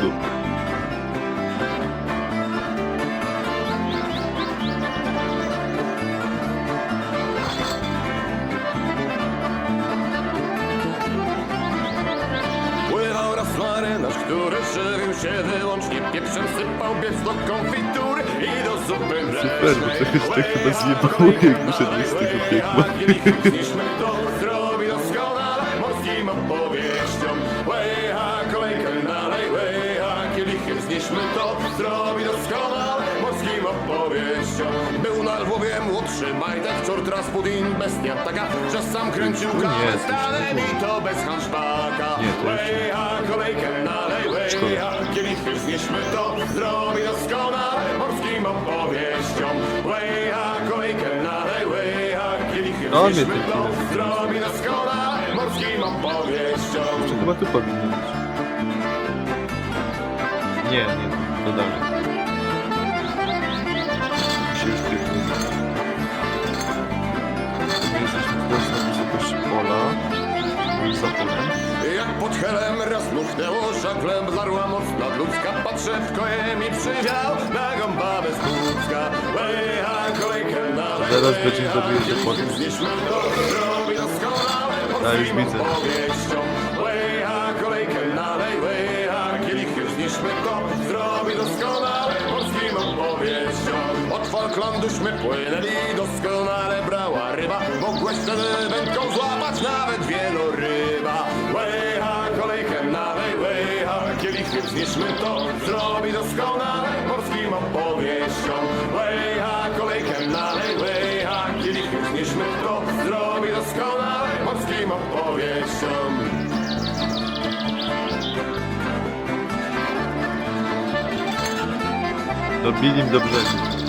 cudu. Pływał raz marynarz, który żywił się wyłącznie pieprzem, sypał pieprz do konfitury i do zupy Super, bo trochę się tak chyba zjebało, jak wyszedłeś z tego piekła. Zrobi doskonale morskim opowieścią. Był na Lwowie młodszy majtek, czort Rasputin, bestia taka, że sam kręcił kawę, stale nie mi to bez hanszpaka. Łeja, kolejkę nalej, łeja, kielichy, zniszmy to, zrobi doskonale morskim opowieściom. Łeja, kolejkę nalej, łeja, kielichy, ty to, zrobi doskonale morskim opowieściom. Czy chyba tu powinno być? Nie, nie, Się jesteśmy teraz na wysokości pola. Za polem. Jak pod helem raz dmuchnęło żaglem, zdarła moc nadludzka, patrzę w koje mi przywiał, na gąbawę z Pucka. Łeja, kolejkę nalej, Zaraz łeja, będzie kielichy, potem. Zniszmy to, zrobi doskonale Ja już widzę. opowieścią. Od Falklanduśmy płynęli, doskonale brała ryba, mogłeś wtedy wędką złapać nawet wieloryba. Łeja, kolejkę nalej, łeja, kielichy, zniszmy to, zrobi doskonale morskim opowieścią. Łeja, kolejkę nalej, łeja, kielichy, zniszmy to, zrobi doskonale morskim opowieścią. Dobili do brzegu.